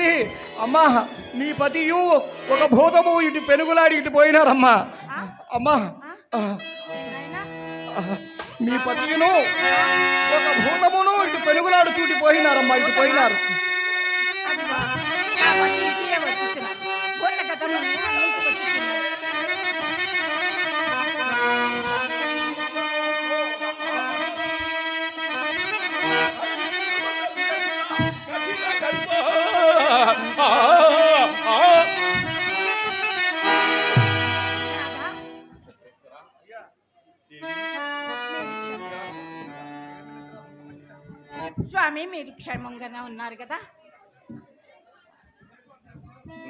తల్లి అమ్మా నీ పతియు ఒక భూతము ఇటు పెనుగులాడి ఇటు పోయినారమ్మా. అమ్మా నీ పతియును ఒక భూతమును ఇటు పెనుగులాడు చూటి పోయినారమ్మా ఇటు పోయినారు. స్వామి మీరు క్షేమంగానే ఉన్నారు కదా?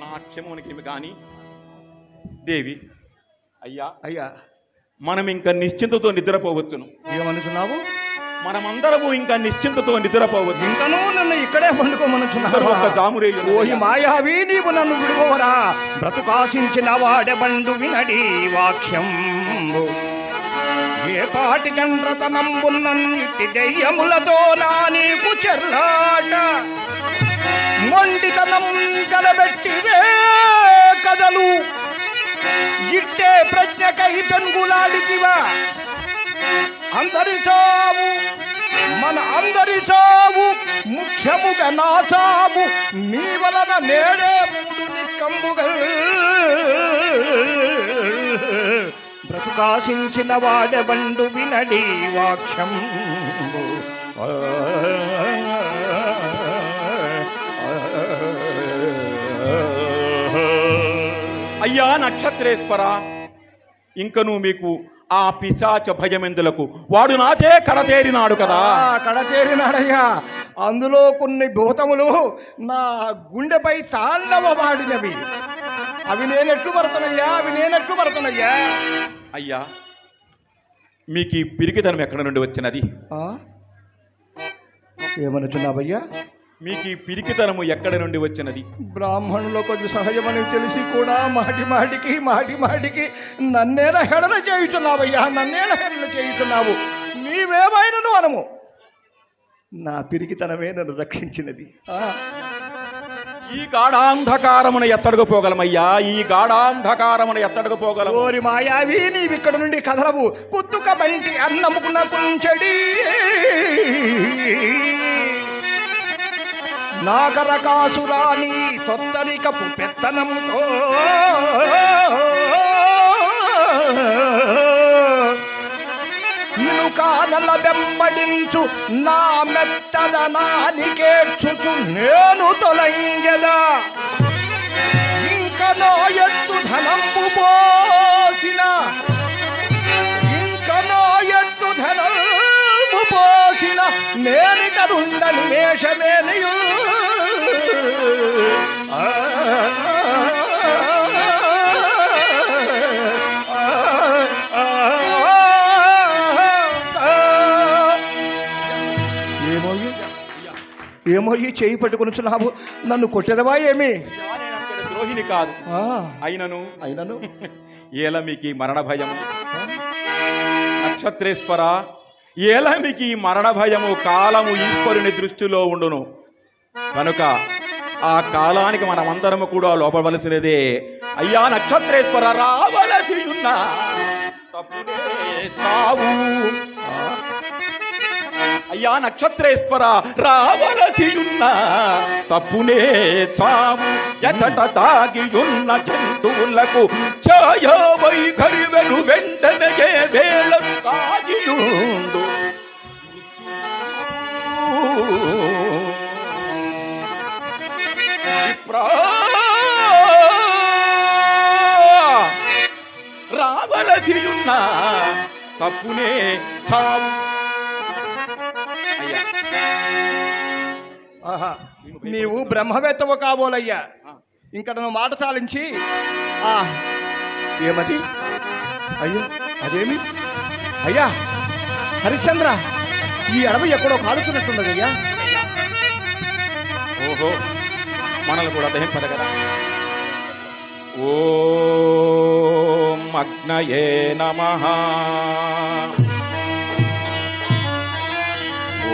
నా క్షేమమునికేమి కానీ దేవి అయ్యా అయ్యా. మనం ఇంకా నిశ్చింతతో నిద్రపోవచ్చును. ఏమనుచున్నావు? మనమందరము ఇంకా నిశ్చింతతో నిద్రపోవచ్చు ఇంకనూ నన్ను ఇక్కడే పండుకోమనుచున్నారు ఒక ఓహి మాయావి నీవు నన్ను విడుకోవరా బ్రతుకాశించిన వాడెబండు వినడి వాక్యం. ఏ పాటి గండ్రతనంబున్నన్నిటి దెయ్యములతో నా నీకు చెర్లాట. మొండితనం కలబెట్టివే కదలు. ఇట్టే ప్రజ్ఞకై పెంగులాడితివా? అందరి చావు మన అందరి చావు ముఖ్యముగా నా చావు మీ వలన నేడే మూడు నిక్కంబుగా బ్రతుకాశించిన వినడి వాక్యం. అయ్యా నక్షత్రేశ్వర ఇంకను మీకు ఆ పిశాచ భయమెందులకు? వాడు నాచే కడతేరినాడు కదా. ఆ, కడ చేరినాడయ్యా అందులో కొన్ని భూతములు నా గుండెపై తాండవమాడినవి. అవి నేనెట్లు పడుతున్నాయ్యా అవి నేనెట్లు పడుతున్నాయ్యా అయ్యా మీకు ఈ పిరికితనం ఎక్కడ నుండి వచ్చినది? ఏమనుచున్నావయ్యా? మీకు ఈ పిరికితనము ఎక్కడి నుండి వచ్చినది? బ్రాహ్మణులో కొద్ది సహజమని తెలిసి కూడా మాటి మాటికి మాటి మాటికి నన్నేల హెడల చేయుచున్నావయ్యా నన్నేల హెడల చేయుచున్నావు. నీవేమైనను అనము. నా పిరికితనమే నన్ను రక్షించినది. ఈ గాఢాంధకారమున ఎత్తడుగు పోగలమయ్యా ఈ గాఢాంధకారమున ఎత్తడుగు పోగలము ఓరి మాయావి నీవిక్కడ నుండి కదలవు. కుత్తుక బంటి అన్నముకున్న కుంచెడి నాగరకాసురాని తొత్తరికపు పెత్తనంతో. నిన్ను కానల వెంబడించు నా మెత్తదనానికేర్చుచు నేను తొలంగెదా ఇంక నా ఎత్తు ధనంబు పో పోసిన నేనిక రుండని వేషమేనియు ఆ, ఆ, ఆ, ఆ. ఏమోయి ఏమోయి చేయి పట్టుకొనుచున్నావు నన్ను కొట్టెదవా ఏమి? ద్రోహిని కాదు. అయినను. అయినను. ఏల మీకు ఈ మరణ భయము? నక్షత్రేశ్వర ఎలా మీకు ఈ మరణ భయము కాలము ఈశ్వరుని దృష్టిలో ఉండును? కనుక ఆ కాలానికి మనమందరము కూడా లోపవలసినదే అయ్యా నక్షత్రేశ్వర రావలసి ఉన్నా తప్పుడే చావు అయ్యా నక్షత్రేశ్వర రావలసియున్న తప్పునే చాము. ఎచట తాగియున్న జంతువులకు ఛాయ వైఖరివెను వెంటనే వేళ కాగియుండు రావలసియున్న తప్పునే చావు ఆహా నీవు బ్రహ్మవేత్తవు కాబోలయ్యా. ఇంకా నువ్వు మాట చాలించి ఆ ఏమది? అయ్యో అదేమి? అయ్యా హరిశ్చంద్ర ఈ అడవి ఎక్కడో కాలుతున్నట్టున్నది అయ్యా ఓహో మనల్ని కూడా దహింపద కదా ఓం అగ్నయే నమ.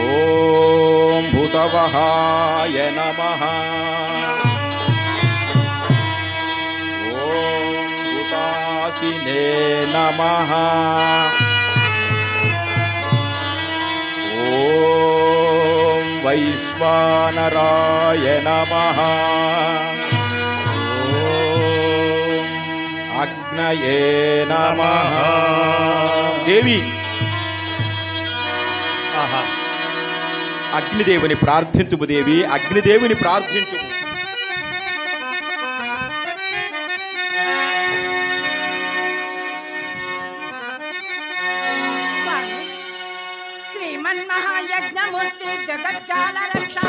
ॐ भूतवहाय नमः। ॐ भूतासिने नमः। ॐ वैश्वानराय नमः। ॐ अग्नये नमः। देवी। అగ్నిదేవుని ప్రార్థించుము దేవి అగ్నిదేవుని ప్రార్థించుము. స్వామి శ్రీమన్మహాయజ్ఞమూర్తి జగజ్జాల రక్షా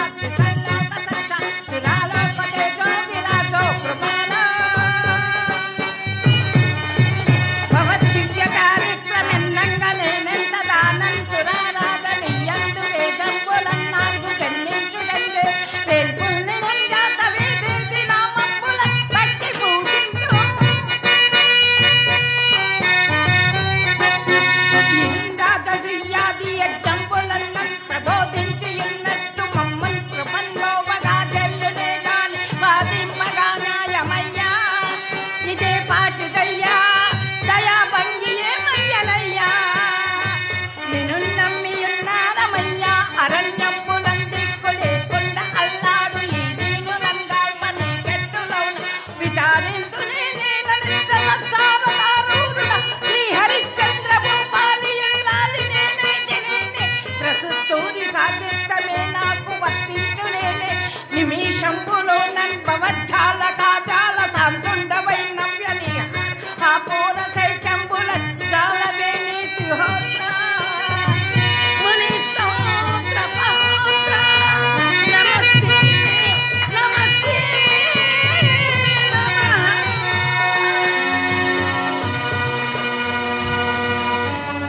para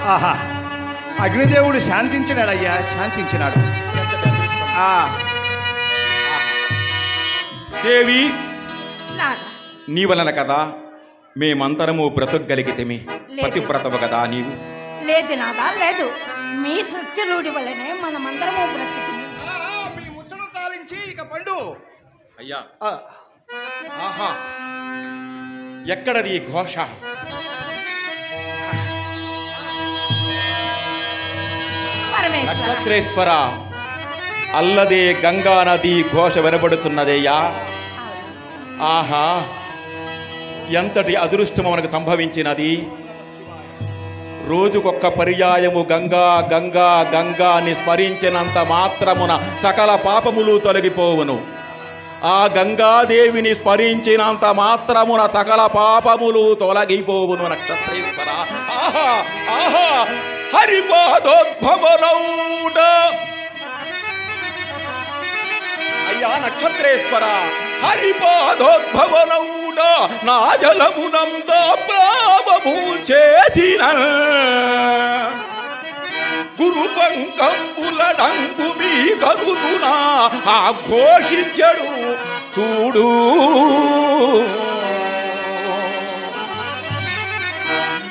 ఆహా. అగ్నిదేవుడు శాంతించినాడయ్యా శాంతించినాడు. ఆ, దేవి నాదా నీ వలన కదా మేమంతరము బ్రతుకగలిగితేమి. పతివ్రతవు కదా నీవు. లేదు నాదా లేదు. మీ సత్యరుడి వల్లనే మనమందరము బ్రతికింది ఆ, మీ ముచ్చట తాలించి ఇక పండు. అయ్యా. ఆ, ఆహా. ఎక్కడది ఘోష? నక్షత్రేశ్వర అల్లదే గంగా నది ఘోష వినబడుచున్నదయ్యా ఆహా ఎంతటి అదృష్టము మనకు సంభవించినది? రోజుకొక్క పర్యాయము గంగా గంగా గంగా అని స్మరించినంత మాత్రమున సకల పాపములు తొలగిపోవును. ఆ గంగాదేవిని స్మరించినంత మాత్రమున సకల పాపములు తొలగిపోవును నక్షత్రేశ్వర. ఆహా ఆహా హరిపాదోద్భవనౌడ అయ్యా నక్షత్రేశ్వర హరిపాదోద్భవనౌడ నా జలమునంద పాపము చేసిన. గురు పంకంపులడంగు మీ కలుగునా ఆ ఘోషించడు చూడు.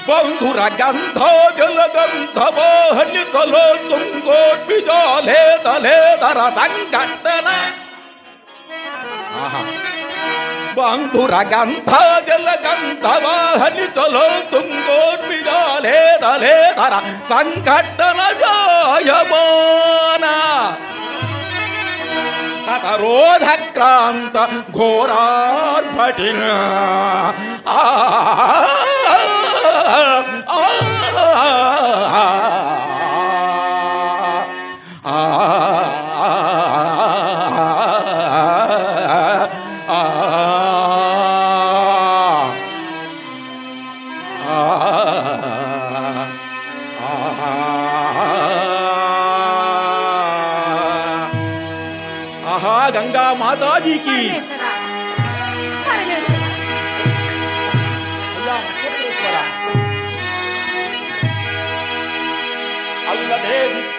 বন্ধুরা গান্ধ জলগন্ধ বহন চলো তুঙ্গোর বিজলে দলে তারা সংঘটনা বন্ধুরা গান্ধ জলগন্ধ বহন চলো তুঙ্গোর বিজলে দলে তারা সংঘটনা জয় মনা ततरोधक्रान्त घोरार्भटिना आ ఆహా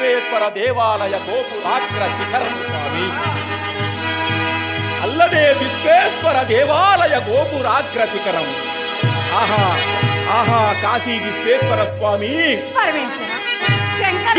ವಿಶ್ವೇಶ್ವರ ದೇವಾಲಯ ಗೋಪುರಾಗ್ರ ಶಿಖರಂ ಸ್ವಾಮಿ ಅಲ್ಲದೆ ವಿಶ್ವೇಶ್ವರ ದೇವಾಲಯ ಗೋಪುರಾಗ್ರ ಶಿಖರಂ ಆಹಾ ಆಹಾ ಕಾಶಿ ವಿಶ್ವೇಶ್ವರ ಸ್ವಾಮಿ ಪರಮೇಶ್ವರ ಶಂಕರ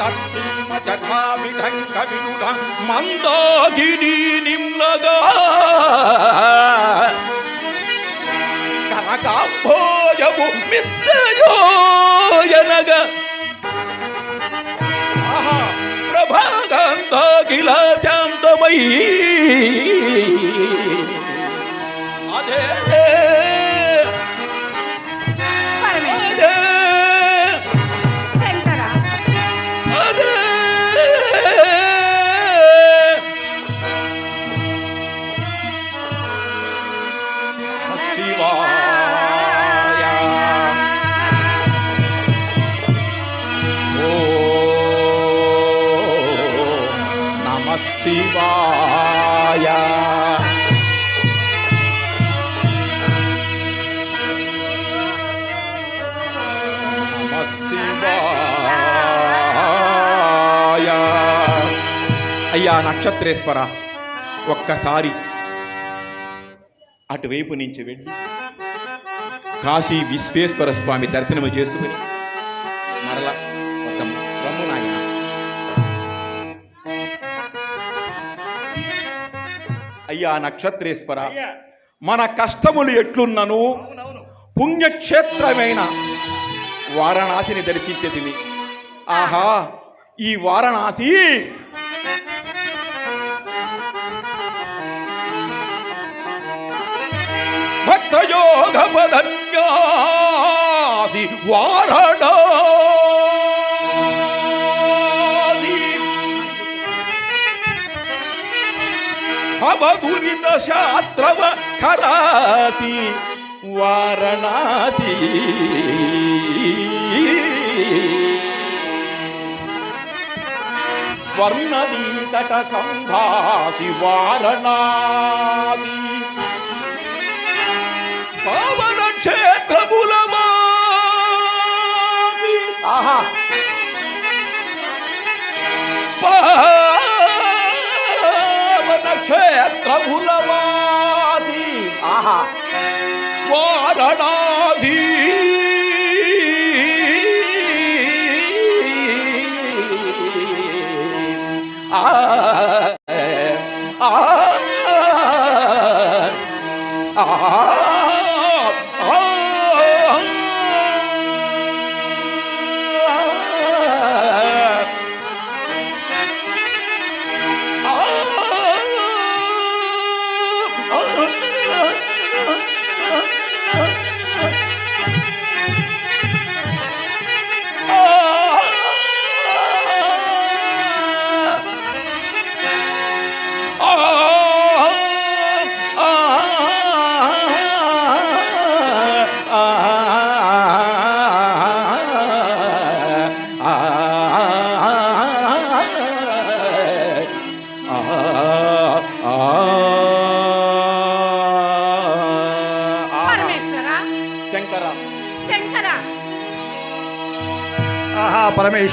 నటీమ జటామిఢంక వినుఢ మందాగిని నిమ్లగా కనకాంభోజము మిత్తయోయనగ ఆహా అదే శివాయ ఓ నమ శివాయ నమ శివాయ అయ్యా నక్షత్రేశ్వర ఒక్కసారి అటువైపు నుంచి వెళ్ళి. కాశీ విశ్వేశ్వర స్వామి దర్శనము చేసుకుని మరల వద్దాము. రమ్ము నాయనా. అయ్యా నక్షత్రేశ్వర మన కష్టములు ఎట్లున్నను? పుణ్యక్షేత్రమైన వారణాసిని దర్శించదివి ఆహా ఈ వారణాసి భక్తయోగ పదన్యాసి వారణాసి అవధురిత శాస్త్రవ ఖరాతి వారణాసి. స్వర్ణదీతట సంభాసి వారణాసి పవన క్షేత్రములమాసి ఆహా పావన క్షేత్రములమాసి ఆహా వారణాసి ఆ ఆ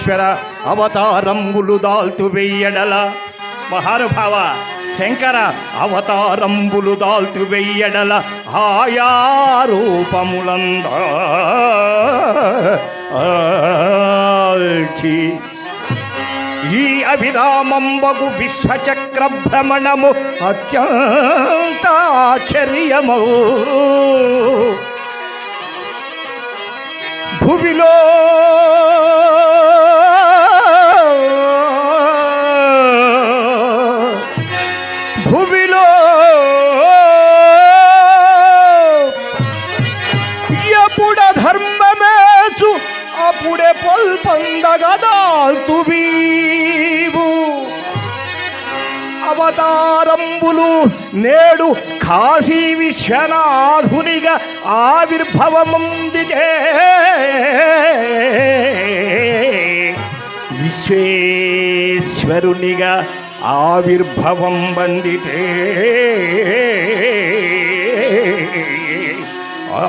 పరమేశ్వర అవతారంబులు దాల్తు వెయ్యడల. మహానుభావ శంకర అవతారంబులు దాల్తు వెయ్యడల ఆయా రూపములందాల్చి ఈ అభిరామంబగు విశ్వచక్ర భ్రమణము అత్యంత ఆశ్చర్యము భువిలో అవతారంబులు నేడు కాశీ విశ్వనాథునిగా ఆవిర్భవముందితే విశ్వేశ్వరునిగా ఆవిర్భవం బందితే ఆ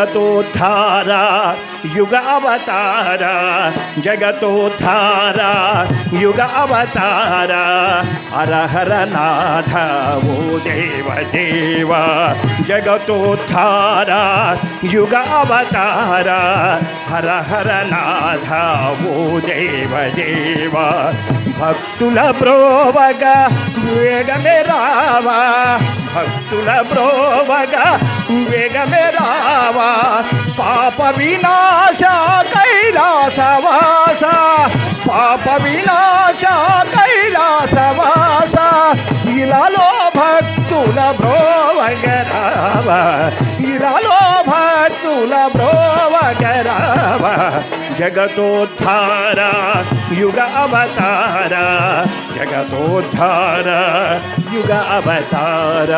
జగతోద్ధార యుగ అవతార జగతోద్ధార యుగ అవతార హర నాథ ఓ దేవ దేవ జగతోద్ధార యుగ అవతార హర హర నాథ ఓ దేవ దేవ భక్తుల బ్రోవగ వేగమే రావా భక్తుల బ్రోవగ వేగమే రావా పాప వినాశ కైలాసవాస పాప వినాశ కైలాసవాస ఇలాలో భక్తుల బ్రోవగ బ్రోవగరావా ఇలాలో భక్తుల బ్రోవగరావా జగతోద్ధార యుగ అవతార జగతోద్ధార యుగ అవతార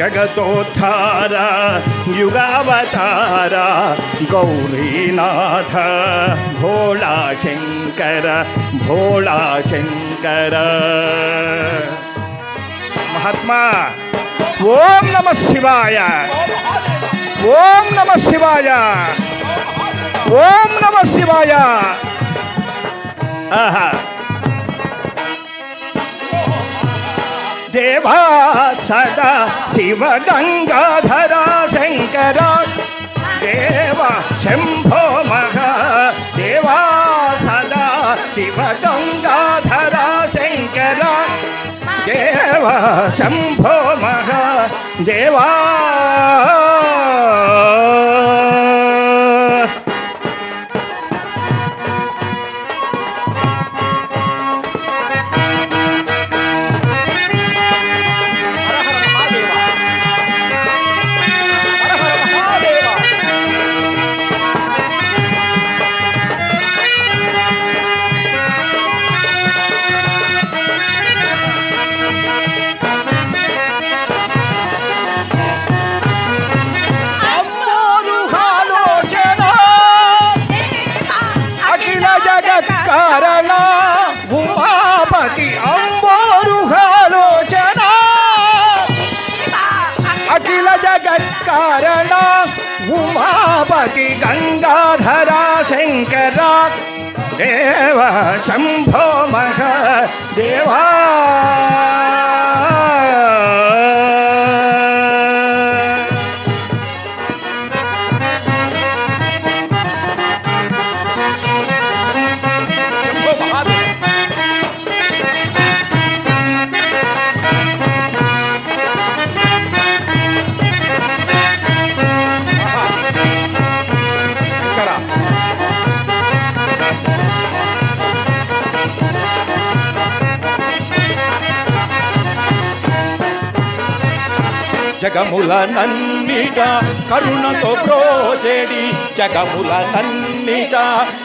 జగతోద్ధార యుగ అవతార గౌరీనాథ భోళా శంకర భోళా శంకర మహాత్మా ఓం నమ శివాయ ఓం నమ శివాయ ఓం నమ శివాయ. దేవా సదా శివ గంగాధరా శంకర. దేవ శంభో మహ. దేవా సదా శివ గంగాధరా శంకర. దేవ శంభో మహ. దేవా. कारणा उमापति गंगाधरा शंकर देव शंभो मह देवा। జగముల నన్నిట కరుణతో ప్రోచేడి జగముల నన్నిట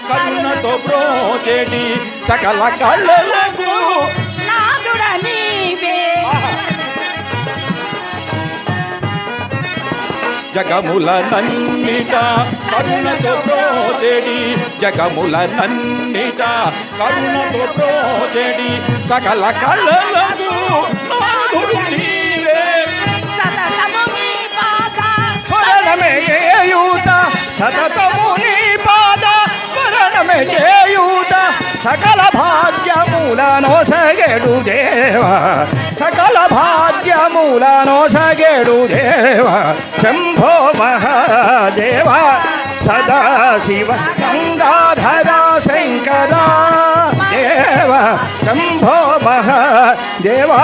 కరుణతో ప్రోచేడి సకల కళ్ళలకు జగముల నన్నిట కరుణతో ప్రోచేడి జగముల నన్నిట కరుణతో ప్రోచేడి సకల కళలకు చేయూత సతతము నీ పాద స్మరణమే చేయూత సకల భాగ్యములను సగడు దేవ. సకల భాగ్యములను సగడు దేవ. శంభో మహాదేవ. సదా శివ గంగాధరా శంకరా దేవ. శంభో మహాదేవా.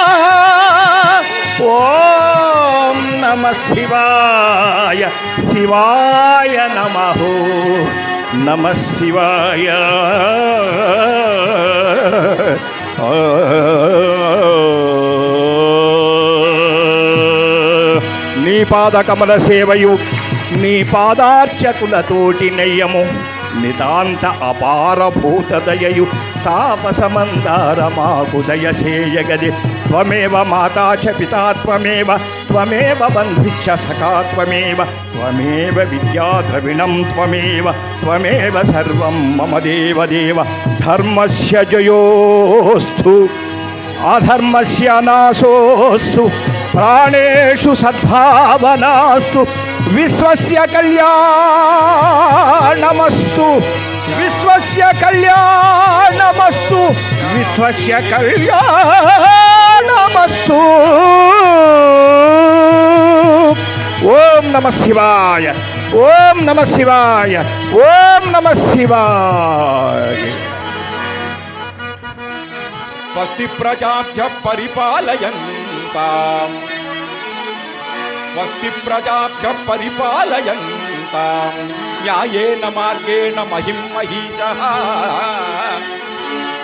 నమ శివాయ శివాయ నమ నమ శివాయ నీ పాద కమల సేవయు నీ పాదార్చకులతోటి నెయ్యము. నితాంత అపారభూత దయయు తాపసమందార మాకు దయసేయగది త్వమేవ మాతా చ పితా త్వమేవ త్వమేవ బంధుశ్చ సఖా త్వమేవ త్వమేవ విద్యా త్వమేవ త్వమేవ సర్వం మమ దేవదేవ ధర్మస్య జయోస్తు అధర్మస్య నాశోస్తు ప్రాణేషు సద్భావనాస్తు विश्वस्य कल्याणमस्तु। विश्वस्य कल्याणमस्तु। विश्वस्य कल्याणमस्तु। ओम नमः शिवाय। ओम नमः शिवाय। ओम नमः शिवाय। स्वस्ति प्रजाभ्य परिपालयन्ता स्वस्ति प्रजाभ्य स्वस्तिप्रजाभ्यः परिपालयन्ताम् मगेण मार्गेण महिं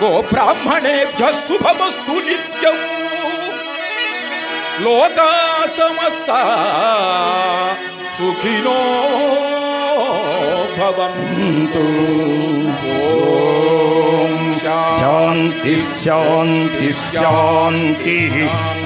गो गोब्राह्मणेभ्यः शुभमस्तु नित्यम् लोका समस्ता सुखिनो भवन्तु। शांति शांति शांति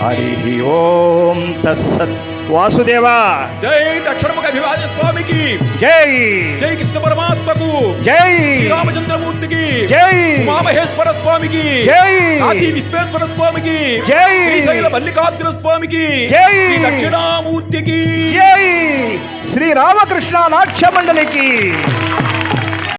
हरि ओम तत्सत्। వాసుదేవా. జై దక్షిణముఖ అభివాద్య స్వామికి. జై. జై కృష్ణ పరమాత్మకు. జై. శ్రీరామచంద్రమూర్తికి జై. ఉమామహేశ్వర స్వామికి. జై. ఆది విశ్వేశ్వర స్వామికి. జై. శ్రీశైల మల్లికార్జున స్వామికి. జై. దక్షిణామూర్తికి. జై. శ్రీ రామకృష్ణ నాట్య మండలికి